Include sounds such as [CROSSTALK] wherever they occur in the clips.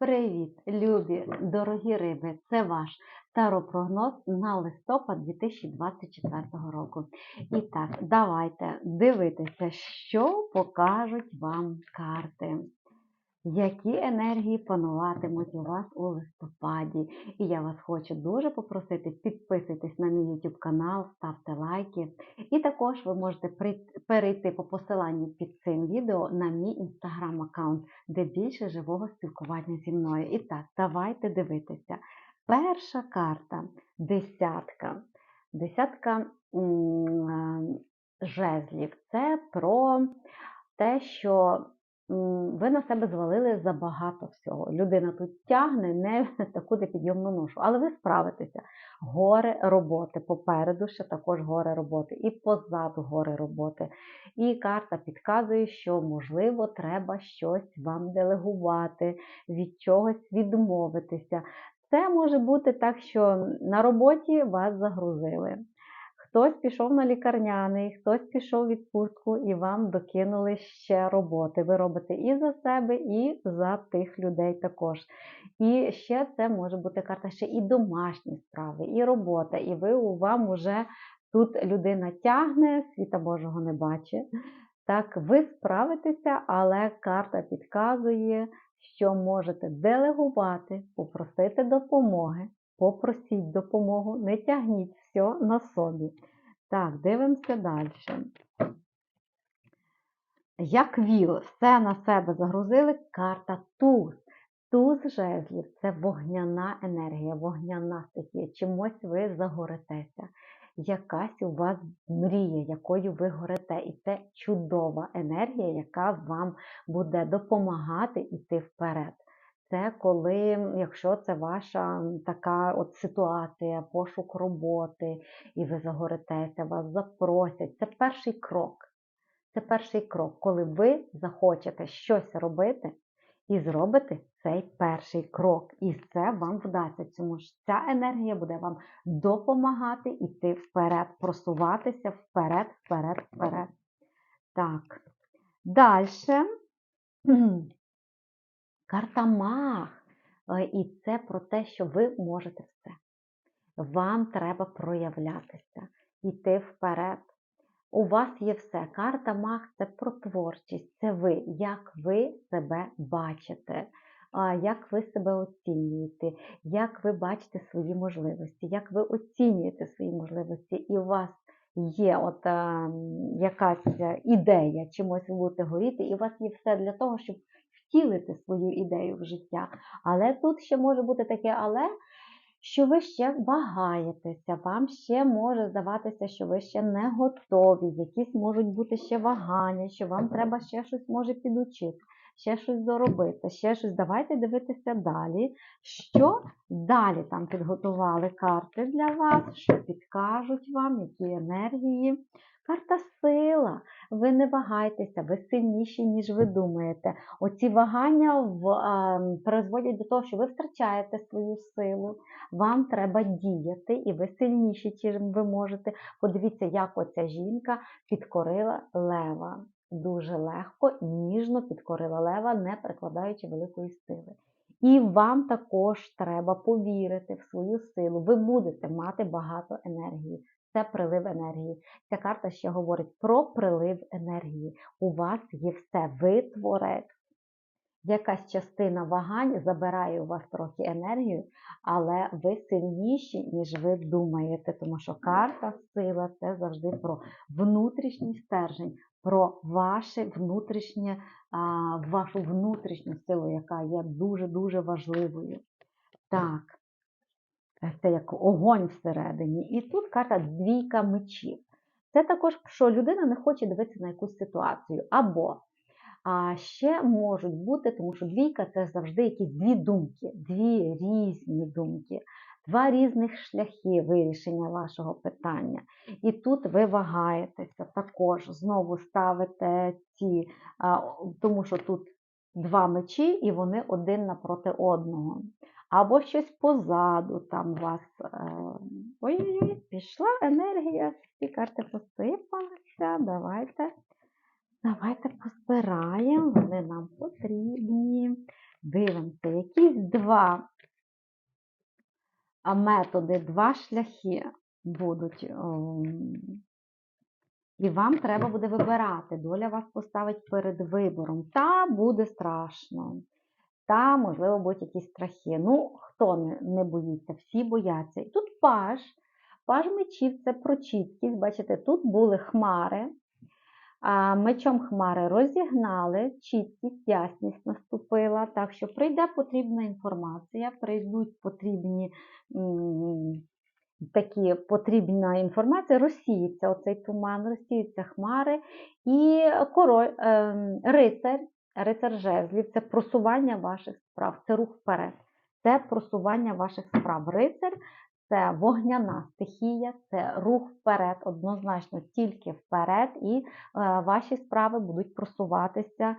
Привіт, любі, дорогі риби! Це ваш таропрогноз на листопад 2024 року. І так, давайте дивитися, що покажуть вам карти. Які енергії пануватимуть у вас у листопаді. І я вас хочу дуже попросити, підписуйтесь на мій YouTube канал, ставте лайки. І також ви можете перейти по посиланню під цим відео на мій інстаграм аккаунт, де більше живого спілкування зі мною. І так, давайте дивитися. Перша карта десятка. Десятка жезлів. Це про те, що ви на себе звалили забагато всього. Людина тут тягне не [LAUGHS] таку підйомну ношу, але ви справитеся. Горе роботи. Попереду ще також горе роботи, і позаду горе роботи. І карта підказує, що, можливо, треба щось вам делегувати, від чогось відмовитися. Це може бути так, що на роботі вас загрузили. Хтось пішов на лікарняний, хтось пішов в відпустку і вам докинули ще роботи. Ви робите і за себе, і за тих людей також. І ще це може бути карта ще і домашні справи, і робота. І ви вам вже тут людина тягне, світа Божого не бачить. Так, ви справитеся, але карта підказує, що можете делегувати, попросити допомоги. Попросіть допомогу, не тягніть все на собі. Так, дивимося далі. Як віл, все на себе загрузили, карта туз. Туз жезлів це вогняна енергія, вогняна стихія. Чимось ви загоритеся. Якась у вас мрія, якою ви горите. І це чудова енергія, яка вам буде допомагати йти вперед. Це коли, якщо це ваша така от ситуація, пошук роботи, і ви загоритеся, вас запросять. Це перший крок. Це перший крок, коли ви захочете щось робити і зробите цей перший крок. І це вам вдасться, тому що ця енергія буде вам допомагати йти вперед, просуватися вперед, вперед, вперед. Так. Далі. [CLEARS THROAT] Карта маг. Е, і це про те, що ви можете все. Вам треба проявлятися, йти вперед. У вас є все. Карта маг це про творчість, це ви, як ви себе бачите, як ви себе оцінюєте, як ви бачите свої можливості, як ви оцінюєте свої можливості, і у вас є от а, якась ідея, чимось будете горіти, і у вас є все для того, щоб втілити свою ідею в життя. Але тут ще може бути таке, але що ви ще вагаєтеся, вам ще може здаватися, що ви ще не готові, якісь можуть бути ще вагання, що вам треба ще щось може підучити, ще щось доробити, ще щось. Давайте дивитися далі, що далі там підготували карти для вас, що підкажуть вам, які енергії. Карта сила. Ви не вагайтеся, ви сильніші, ніж ви думаєте. Оці вагання в, а, призводять до того, що ви втрачаєте свою силу, вам треба діяти, і ви сильніші, чим ви можете. Подивіться, як оця жінка підкорила лева. Дуже легко, ніжно підкорила лева, не прикладаючи великої сили. І вам також треба повірити в свою силу. Ви будете мати багато енергії це прилив енергії. Ця карта ще говорить про прилив енергії. У вас є все, ви творець. Якась частина вагань забирає у вас трохи енергію, але ви сильніші, ніж ви думаєте, тому що карта сила це завжди про внутрішній стержень, про ваше внутрішнє, вашу внутрішню силу, яка є дуже-дуже важливою. Так, це як огонь всередині. І тут карта двійка мечів. Це також, що людина не хоче дивитися на якусь ситуацію. Або а ще можуть бути, тому що двійка це завжди якісь дві думки, дві різні думки, два різних шляхи вирішення вашого питання. І тут ви вагаєтеся також, знову ставите ці, тому що тут два мечі, і вони один напроти одного або щось позаду там у вас. Е, ой-ой-ой, пішла енергія, всі карти посипалися. Давайте давайте позбираємо, вони нам потрібні. Дивимося, якісь два методи, два шляхи будуть. ем, І вам треба буде вибирати. Доля вас поставить перед вибором. Та буде страшно. Та, можливо, будуть якісь страхи. Ну, хто не, не боїться, всі бояться. І тут паж. Паж мечів це про чіткість. Бачите, тут були хмари. Мечом хмари розігнали, чіткість, ясність наступила. Так що прийде потрібна інформація, прийдуть потрібні такі потрібна інформація, розсіється оцей туман, розсіються хмари. І король, ем, рицар, рицар жезлів це просування ваших справ, це рух вперед, це просування ваших справ. Рицар це вогняна стихія, це рух вперед, однозначно тільки вперед, і е, ваші справи будуть просуватися е,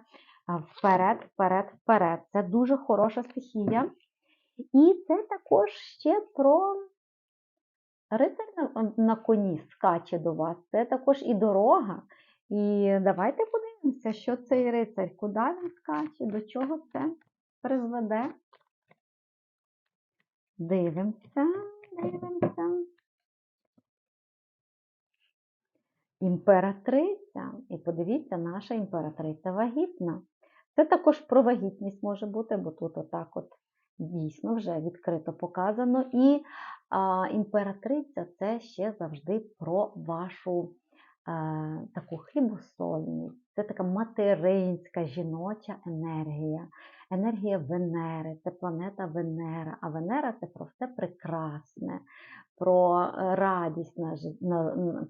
вперед, вперед, вперед. Це дуже хороша стихія. І це також ще про рицар на, коні скаче до вас. Це також і дорога. І давайте подивимося, що цей рицар, куди він скаче, до чого це призведе. Дивимося. Імператриця. І подивіться, наша імператриця вагітна. Це також про вагітність може бути, бо тут отак от дійсно вже відкрито показано. І а, імператриця це ще завжди про вашу а, таку хлібосольність. Це така материнська жіноча енергія. Енергія Венери, це планета Венера. А Венера це про все прекрасне, про е, радість,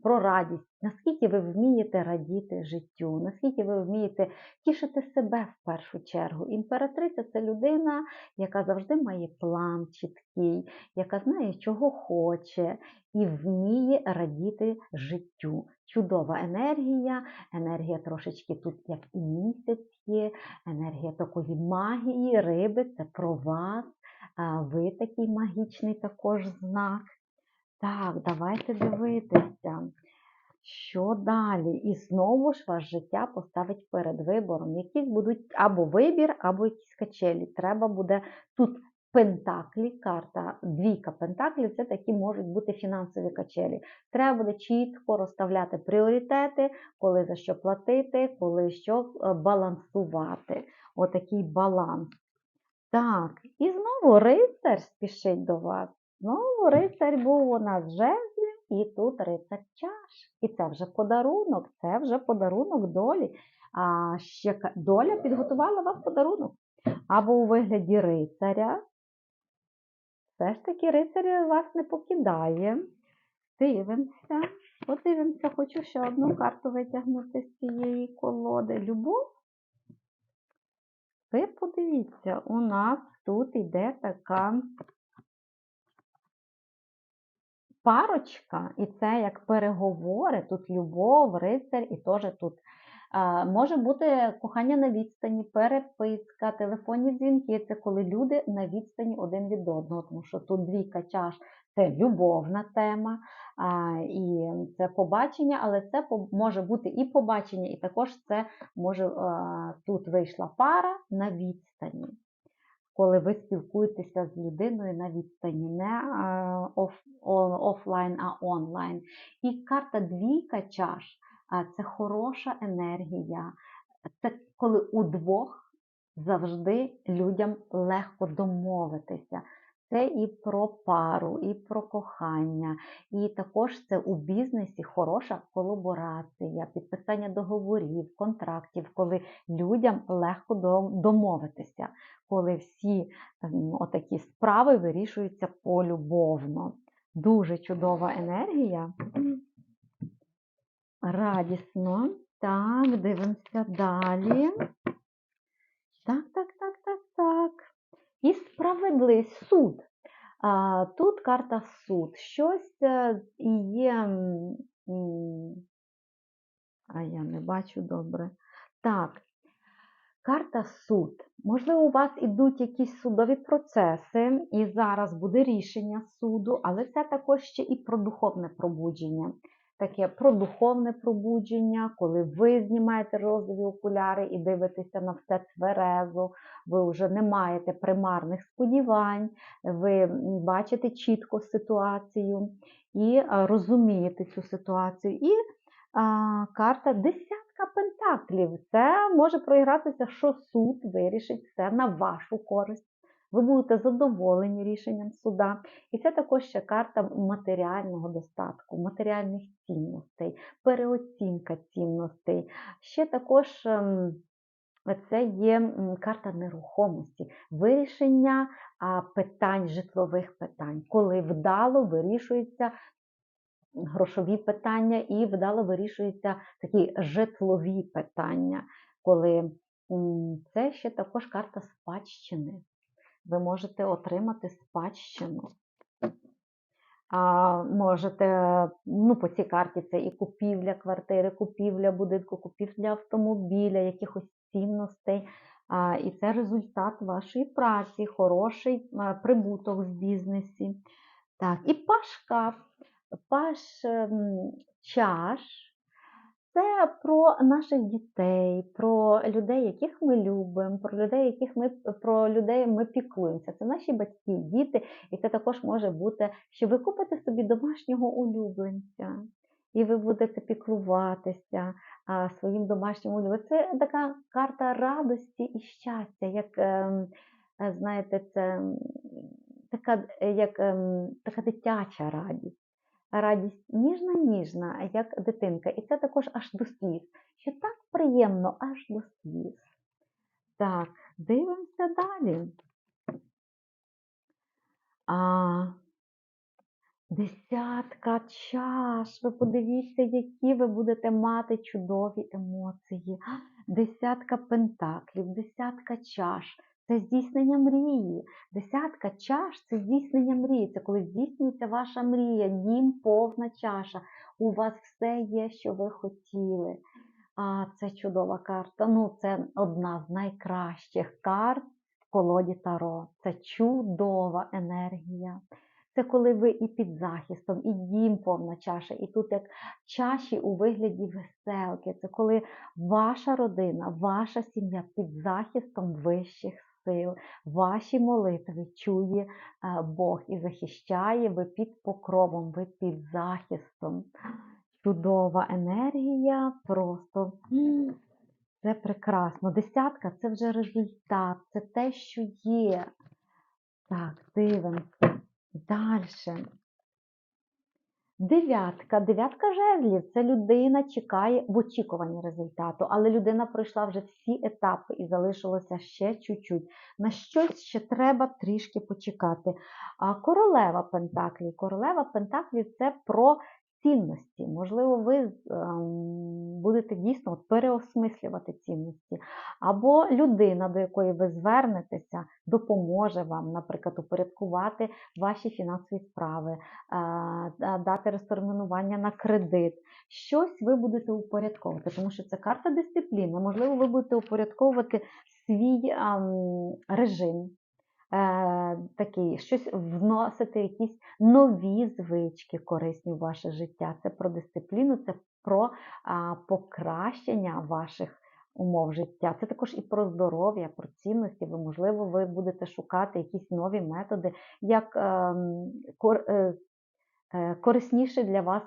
про радість, наскільки ви вмієте радіти життю, наскільки ви вмієте тішити себе в першу чергу. Імператриця це людина, яка завжди має план чіткий, яка знає, чого хоче, і вміє радіти життю. Чудова енергія, енергія трошечки тут, як і місяць є, енергія такої магії, риби це про вас. Ви такий магічний також знак. Так, давайте дивитися, що далі. І знову ж ваше життя поставить перед вибором. Якісь будуть або вибір, або якісь качелі. Треба буде тут пентаклі, карта двійка пентаклів це такі можуть бути фінансові качелі. Треба буде чітко розставляти пріоритети, коли за що платити, коли що е, балансувати. Отакий баланс. Так, і знову рицар спішить до вас. Знову рицар був у нас жезлів, і тут рицар чаш. І це вже подарунок, це вже подарунок долі. А ще доля підготувала вам подарунок. Або у вигляді рицаря. Все ж таки рицар вас не покидає. Дивимося. Подивимося, хочу ще одну карту витягнути з цієї колоди. Любов. Ви подивіться, у нас тут іде така парочка, і це як переговори, тут любов, рицар, і теж тут може бути кохання на відстані, переписка, телефонні дзвінки. Це коли люди на відстані один від одного, тому що тут двійка чаш це любовна тема, і це побачення, але це може бути і побачення, і також це може тут вийшла пара на відстані коли ви спілкуєтеся з людиною на відстані, не оф, офлайн, а онлайн. І карта двійка чаш це хороша енергія. Це коли удвох завжди людям легко домовитися. Це і про пару, і про кохання, і також це у бізнесі хороша колаборація, підписання договорів, контрактів, коли людям легко домовитися, коли всі ем, отакі справи вирішуються полюбовно. Дуже чудова енергія. Радісно. Так, дивимося далі. Так, так, так, так, так. І справедливість суд. Тут карта суд. Щось е, є. А я не бачу добре. Так. Карта суд. Можливо, у вас ідуть якісь судові процеси, і зараз буде рішення суду, але це також ще і про духовне пробудження. Таке про духовне пробудження, коли ви знімаєте розові окуляри і дивитеся на все тверезо, ви вже не маєте примарних сподівань, ви бачите чітко ситуацію і розумієте цю ситуацію. І а, карта десятка пентаклів. Це може проігратися, що суд вирішить все на вашу користь. Ви будете задоволені рішенням суда. І це також ще карта матеріального достатку, матеріальних цінностей, переоцінка цінностей. Ще також ем, це є карта нерухомості, вирішення питань, житлових питань, коли вдало вирішуються грошові питання і вдало вирішуються такі житлові питання, коли це ще також карта спадщини. Ви можете отримати спадщину. А, можете, ну, по цій карті це і купівля квартири, купівля будинку, купівля автомобіля, якихось цінностей. А, і це результат вашої праці, хороший прибуток в бізнесі. Так, і пашка. Паш ем, чаш це про наших дітей, про людей, яких ми любимо, про людей, яких ми про людей ми піклуємося. Це наші батьки, діти, і це також може бути, що ви купите собі домашнього улюбленця, і ви будете піклуватися а, своїм домашнім улюбленцем. Це така карта радості і щастя, як е, знаєте, це така, е, як ем, така дитяча радість радість ніжна, ніжна, як дитинка. І це також аж до сліз. Що так приємно аж до сліз. Так, дивимося далі. А, Десятка чаш. Ви подивіться, які ви будете мати чудові емоції. Десятка пентаклів, десятка чаш. Це здійснення мрії. Десятка чаш це здійснення мрії. Це коли здійснюється ваша мрія, дім, повна чаша. У вас все є, що ви хотіли. А це чудова карта. Ну, це одна з найкращих карт в колоді Таро. Це чудова енергія. Це коли ви і під захистом, і дім повна чаша, і тут як чаші у вигляді веселки. Це коли ваша родина, ваша сім'я під захистом вищих сил, ваші молитви чує е, Бог і захищає ви під покровом, ви під захистом. Чудова енергія, просто це прекрасно. Десятка це вже результат, це те, що є. Так, дивимося. Далі. Дев'ятка. Дев'ятка жезлів. Це людина чекає в очікуванні результату, але людина пройшла вже всі етапи і залишилося ще чуть-чуть. На щось ще треба трішки почекати. А королева Пентаклів. Королева Пентаклів це про цінності. Можливо, ви ем, будете дійсно переосмислювати цінності. Або людина, до якої ви звернетеся, допоможе вам, наприклад, упорядкувати ваші фінансові справи, е, дати розтермінування на кредит. Щось ви будете упорядковувати, тому що це карта дисципліни. Можливо, ви будете упорядковувати свій ем, режим такий, щось вносити, якісь нові звички корисні в ваше життя. Це про дисципліну, це про покращення ваших умов життя. Це також і про здоров'я, про цінності. Ви, можливо, ви будете шукати якісь нові методи, як е, кор, е, е, корисніше для вас.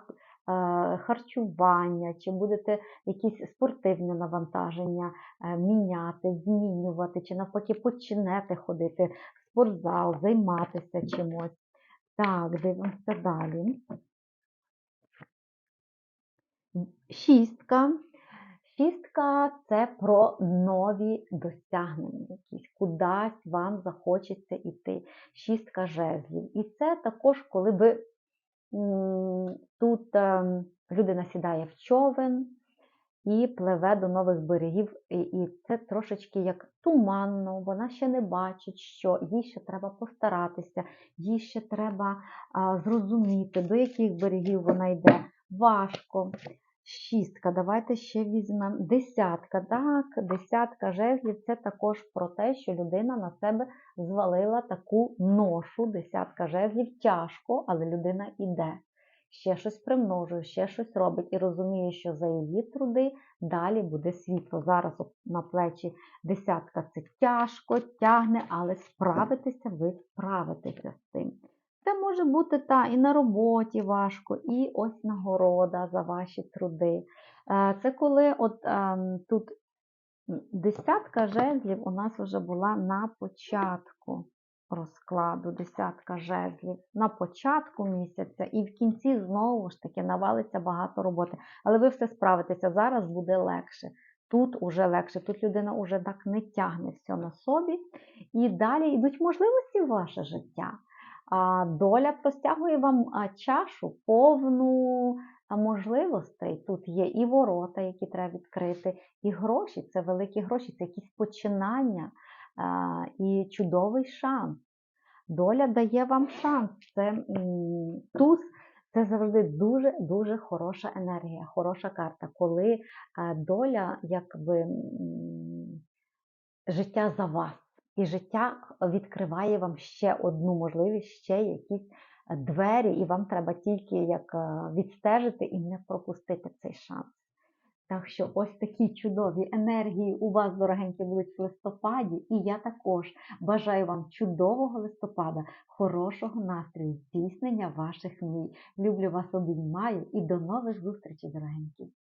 Е, Харчування, чи будете якісь спортивні навантаження е, міняти, змінювати, чи навпаки почнете ходити в спортзал, займатися чимось. Так, дивимося далі. Шістка. Шістка це про нові досягнення, якісь кудись вам захочеться йти. Шістка жезлів. І це також, коли ви ем, людина сідає в човен і пливе до нових берегів, і, це трошечки як туманно, вона ще не бачить, що їй ще треба постаратися, їй ще треба зрозуміти, до яких берегів вона йде. Важко. Шістка, давайте ще візьмемо. Десятка. Так, десятка жезлів це також про те, що людина на себе звалила таку ношу. Десятка жезлів тяжко, але людина іде. Ще щось примножує, ще щось робить і розуміє, що за її труди далі буде світло. Зараз на плечі десятка це тяжко, тягне, але справитися ви справитеся з цим. Це може бути та і на роботі важко, і ось нагорода за ваші труди. Е, Це коли от ем, тут десятка жезлів у нас вже була на початку розкладу, десятка жезлів на початку місяця, і в кінці знову ж таки навалиться багато роботи. Але ви все справитеся, зараз буде легше. Тут уже легше, тут людина уже так не тягне все на собі. І далі йдуть можливості в ваше життя. Доля простягує вам чашу повну можливостей. Тут є і ворота, які треба відкрити, і гроші. Це великі гроші, це якісь починання і чудовий шанс. Доля дає вам шанс. Це туз. Це завжди дуже дуже хороша енергія, хороша карта, коли доля якби життя за вас. І життя відкриває вам ще одну можливість, ще якісь двері, і вам треба тільки як відстежити і не пропустити цей шанс. Так що ось такі чудові енергії у вас, дорогенькі, будуть в листопаді, і я також бажаю вам чудового листопада, хорошого настрою, здійснення ваших мрій. Люблю вас обіймаю і до нових зустрічей, дорогенькі!